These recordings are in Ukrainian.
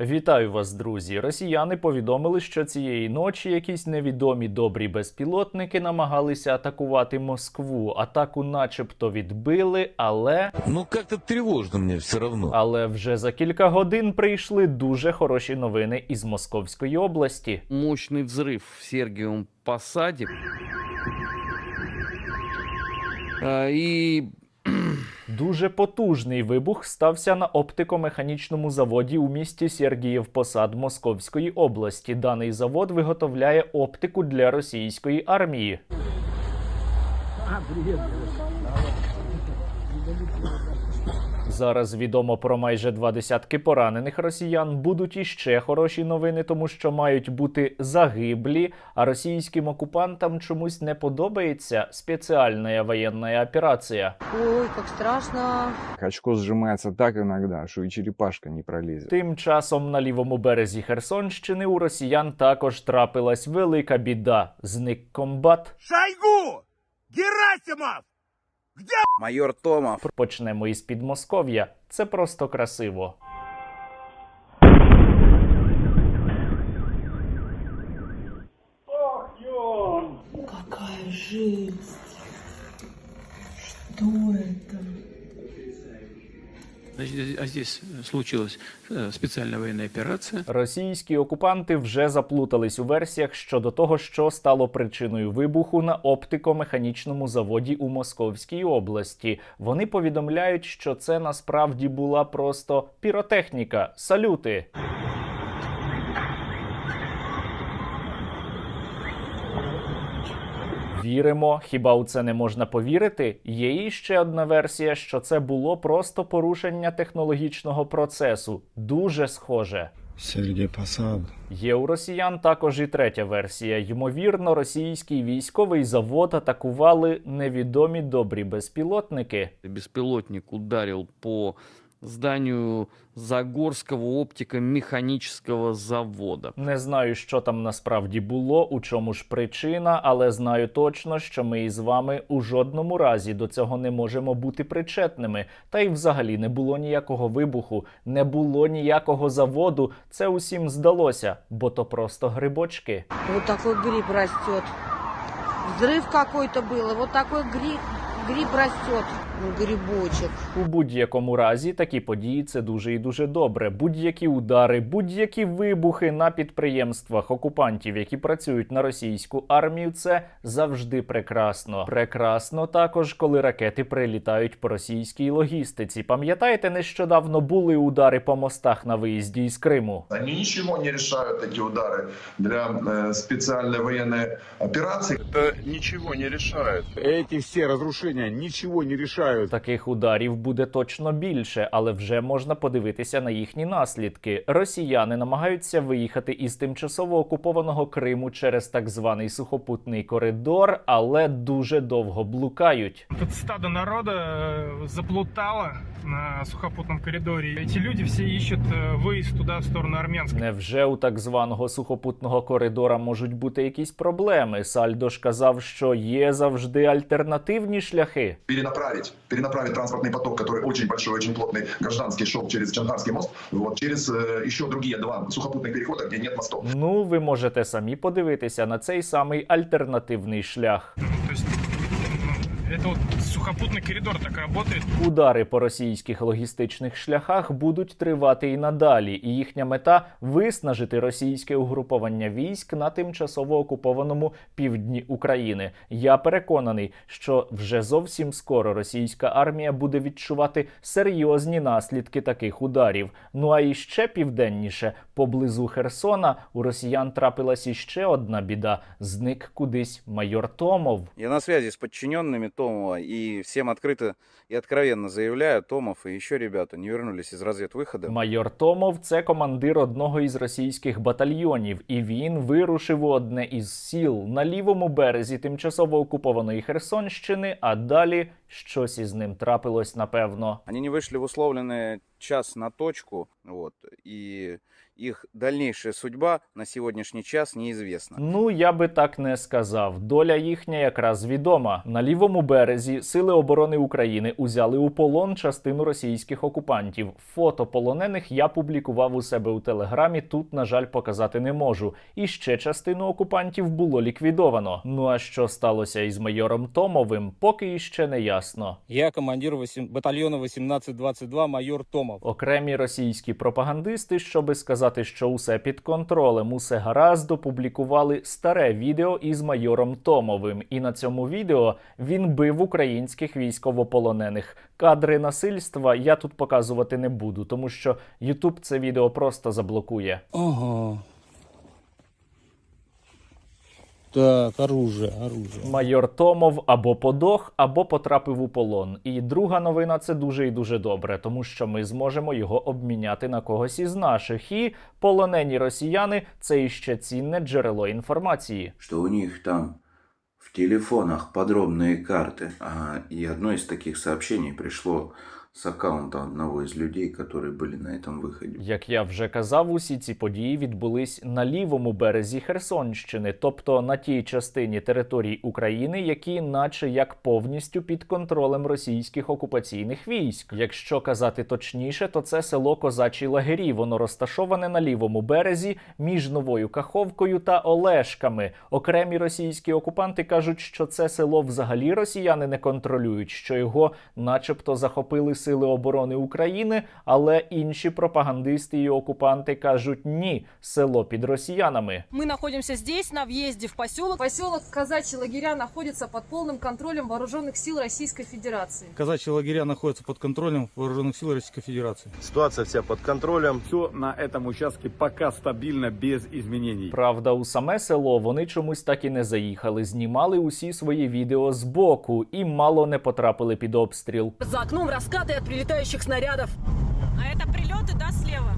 Вітаю вас, друзі. Росіяни повідомили, що цієї ночі якісь невідомі добрі безпілотники намагалися атакувати Москву. Атаку, начебто, відбили, але Ну, как-то тревожно мне все равно. але вже за кілька годин прийшли дуже хороші новини із Московської області. мощный взрыв в Сергиевом Посаде. А, И Дуже потужний вибух стався на оптико-механічному заводі у місті Сергіїв Посад Московської області. Даний завод виготовляє оптику для російської армії. Зараз відомо про майже два десятки поранених росіян. Будуть іще хороші новини, тому що мають бути загиблі. А російським окупантам чомусь не подобається спеціальна воєнна операція. Ой, как страшно. Очко сжимается так иногда, что и черепашка не пролезет. Тим часом на лівому березі Херсонщини у росіян також трапилась велика біда. Зник комбат. Шойгу! Герасимов! Майор Томов. Почнемо із Підмосков'я. Це просто красиво. Какая жесть! Что это? Значит, а здесь случилась спеціальна воєнна операція. Російські окупанти вже заплутались у версіях щодо того, що стало причиною вибуху на оптико-механічному заводі у Московській області. Вони повідомляють, що це насправді була просто піротехніка, салюти. Віримо, хіба у це не можна повірити? Є і ще одна версія, що це було просто порушення технологічного процесу. Дуже схоже. Сергій Посад. Є у росіян також і третя версія. Ймовірно, російський військовий завод атакували невідомі добрі безпілотники. беспилотник ударил по зданию Загорского оптико-механического завода. Не знаю, що там насправді було, у чому ж причина, але знаю точно, що ми із вами у жодному разі до цього не можемо бути причетними. Та й взагалі не було ніякого вибуху, не було ніякого заводу. Це усім здалося, бо то просто грибочки. Вот такой гриб растет. Взрыв какой-то был, вот такой гриб, гриб растет. Ну, грибочек. У будь-якому разі такі події це дуже і дуже добре. Будь-які удари, будь-які вибухи на підприємствах окупантів, які працюють на російську армію, це завжди прекрасно. Прекрасно також, коли ракети прилітають по російській логістиці. Пам'ятаєте, нещодавно були удари по мостах на виїзді із Криму. Они ничего не решают, эти удары, для э, специальной военной операции. Это ничего не решает. Эти все разрушения ничего не решают. Таких ударів буде точно більше, але вже можна подивитися на їхні наслідки. Росіяни намагаються виїхати із тимчасово окупованого Криму через так званий сухопутний коридор, але дуже довго блукають. Тут стадо народа э, заплутало на сухопутном коридоре. Эти люди все ищут э, выезд туда, в сторону Армянска. Невже у так званого сухопутного коридора можуть бути якісь проблеми? Сальдо ж казав, що є завжди альтернативні шляхи. Перенаправить, перенаправить транспортный поток, который очень большой, очень плотный, гражданский шел через Чангарский мост, вот, через э, еще другие два сухопутных перехода, где нет мостов. Ну, ви можете самі подивитися на цей самий альтернативний шлях. это вот сухопутный коридор так работает. Удари по російських логістичних шляхах будуть тривати і надалі, і їхня мета виснажити російське угруповання військ на тимчасово окупованому півдні України. Я переконаний, що вже зовсім скоро російська армія буде відчувати серйозні наслідки таких ударів. Ну а іще південніше, поблизу Херсона, у росіян трапилась іще одна біда: зник кудись майор Томов. Я на связи с подчиненными Томова и всем открыто и откровенно заявляю, Томов и еще ребята не вернулись из разведвыхода. Майор Томов це командир одного із російських батальйонів, і він вирушив у одне із сіл на лівому березі тимчасово окупованої Херсонщини. А далі Щось із ним трапилось, напевно. Они не вышли в условленный час на точку, вот, и их дальнейшая судьба на сегодняшний час неизвестна. Ну, я би так не сказав. Доля їхня якраз відома. На лівому березі сили оборони України узяли у полон частину російських окупантів. Фото полонених я публікував у себе у телеграмі. Тут, на жаль, показати не можу. І ще частину окупантів було ліквідовано. Ну а що сталося із майором Томовим, поки іще не ясно. Я командир батальона 1822 майор Томов. Окремі російські пропагандисти, щоби сказати, що усе під контролем, усе гаразд, опублікували старе відео із майором Томовим. І на цьому відео він бив українських військовополонених. Кадри насильства я тут показувати не буду, тому що Ютуб це відео просто заблокує. Ага. Так, оружие, оружие. Майор Томов або подох, або потрапив у полон. І друга новина це дуже і дуже добре, тому що ми зможемо його обміняти на когось із наших. І полонені росіяни це іще цінне джерело інформації. что у них там в телефонах подробные карты. А, и одно из таких сообщений пришло с аккаунта одного из людей, которые были на этом выходе. Як я вже казав, усі ці події відбулись на лівому березі Херсонщини, тобто на тій частині території України, які, наче як повністю під контролем російських окупаційних військ. Якщо казати точніше, то це село Козачі Лагері. Воно розташоване на лівому березі між новою Каховкою та Олешками. Окремі російські окупанти кажуть, що це село взагалі росіяни не контролюють, що його, начебто, захопили сили оборони України, але інші пропагандисти і окупанти кажуть ні, село під росіянами. Мы находимся здесь, на въезде в поселок. Поселок Казачьи лагеря находится под полным контролем вооруженных сил Российской Федерации. Казачьи лагеря находятся под контролем вооруженных сил Российской Федерации. Ситуация вся под контролем. Все на этом участке пока стабильно, без изменений. Правда, у саме село вони чомусь так і не заїхали. Знімали усі свої відео з боку і мало не потрапили під обстріл. За окном раскаты от прилетающих снарядов. А это прилеты, да, слева?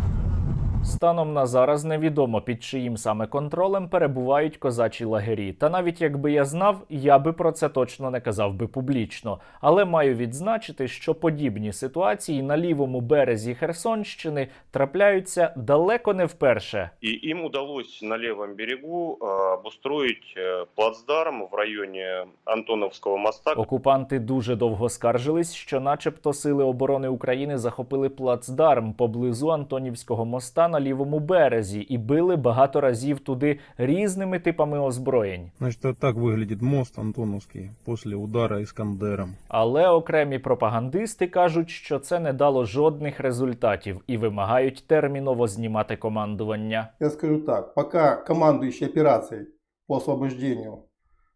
Станом на зараз невідомо під чиїм саме контролем перебувають козачі лагері. Та навіть якби я знав, я би про це точно не казав би публічно. Але маю відзначити, що подібні ситуації на лівому березі Херсонщини трапляються далеко не вперше. И им удалось на левом берегу э, обустроить э, плацдарм в районе Антоновского моста. Окупанти дуже довго скаржились, що, начебто, сили оборони України захопили плацдарм поблизу Антонівського моста на лівому березі і били багато разів туди різними типами озброєнь. Значит, вот так выглядит мост Антоновский после удара Искандером. Але окремі пропагандисти кажуть, що це не дало жодних результатів і вимагають терміново знімати командування. Я скажу так, пока командующий операцией по освобождению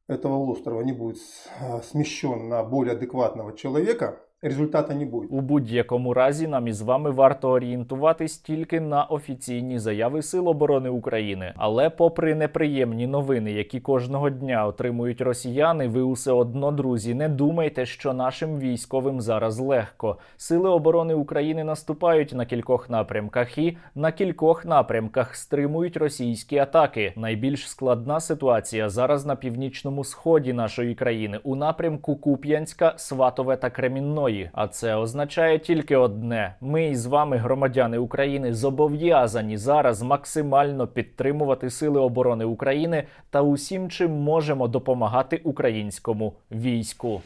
этого острова не будет э, смещен на более адекватного человека, результата не будет. У будь-якому разі нам із вами варто орієнтуватись тільки на офіційні заяви Сил оборони України. Але, попри неприємні новини, які кожного дня отримують росіяни, ви усе одно, друзі, не думайте, що нашим військовим зараз легко. Сили оборони України наступають на кількох напрямках і на кількох напрямках стримують російські атаки. Найбільш складна ситуація зараз на північному сході нашої країни у напрямку Куп'янська, Сватове та Кремінної. А це означає тільки одне: ми із вами, громадяни України, зобов'язані зараз максимально підтримувати сили оборони України та усім, чим можемо допомагати українському війську.